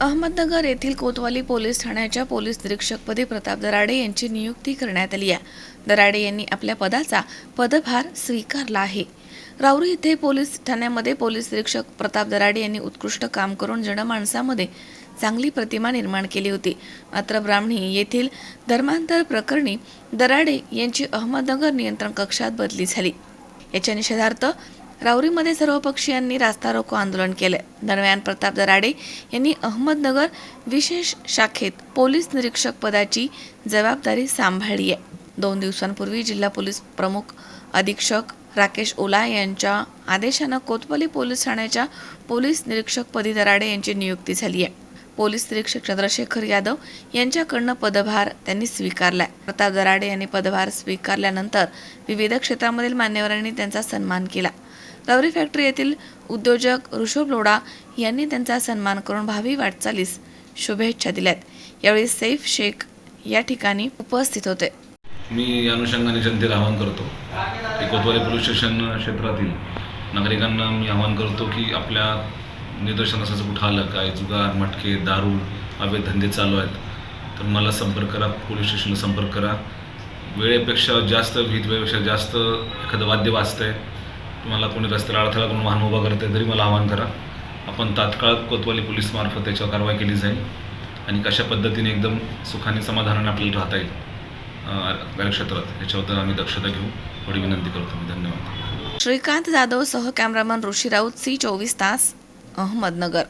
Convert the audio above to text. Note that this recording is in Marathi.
अहमदनगर येथील कोतवाली पोलीस ठाण्याच्या पोलीस निरीक्षकपदी प्रताप दराडे यांची नियुक्ती करण्यात आली आहे. दराडे यांनी आपल्या पदाचा पदभार स्वीकारला आहे. राऊरी येथे पोलीस ठाण्यामध्ये पोलीस निरीक्षक प्रताप दराडे यांनी उत्कृष्ट काम करून जनमानसामध्ये चांगली प्रतिमा निर्माण केली होती. मात्र ब्राह्मणी येथील धर्मांतर प्रकरणी दराडे यांची अहमदनगर नियंत्रण कक्षात बदली झाली. याच्या निषेधार्थ राऊरीमध्ये सर्व पक्षीयांनी रास्ता रोको आंदोलन केले. दरम्यान प्रताप दराडे यांनी अहमदनगर विशेष शाखेत पोलीस निरीक्षक पदाची जबाबदारी सांभाळली आहे. दोन दिवसांपूर्वी जिल्हा पोलीस प्रमुख अधीक्षक राकेश ओला यांच्या आदेशानं कोतवाली पोलीस ठाण्याच्या पोलीस निरीक्षक पदी दराडे यांची नियुक्ती झाली आहे. पोलीस निरीक्षक चंद्रशेखर यादव यांच्याकडनं पदभार त्यांनी स्वीकारलाय. प्रताप दराडे यांनी पदभार स्वीकारल्यानंतर विविध क्षेत्रामधील मान्यवरांनी त्यांचा सन्मान केला. रावरी फॅक्टरी येथील उद्योजक ऋषभ लोढा यांनी त्यांचा सन्मान करून भावी वाटचालीस शुभेच्छा दिल्यात. यावेळी सैफ शेख या ठिकाणी उपस्थित होते. मी या अनुषंगाने जनतेला आवाहन करतो की कोतवाली पोलीस स्टेशन क्षेत्रातील नागरिकांना मी आवाहन करतो की आपल्या निदर्शनास असं कुठं आलं काय जुगार मटके दारू अवैध धंदे चालू आहेत तर मला संपर्क करा पोलीस स्टेशनला संपर्क करा. वेळेपेक्षा जास्त भीत वेळेपेक्षा जास्त एखादं वाद्य वाजतंय तुम्हाला कोणी रस्त्याला अडथळा करून वाहन उभा करत तरी मला आवाहन करा. आपण तात्काळ कोतवाली पोलीसमार्फत त्याच्यावर कारवाई केली जाईल आणि कशा पद्धतीने एकदम सुखाने समाधानाने आपल्याला राहता येईल कार्यक्षेत्रात याच्याबद्दल आम्ही दक्षता घेऊ. थोडी विनंती करतो मी. धन्यवाद. श्रीकांत जाधव सह कॅमेरामन ऋषी राऊत सी चोवीस तास अहमदनगर.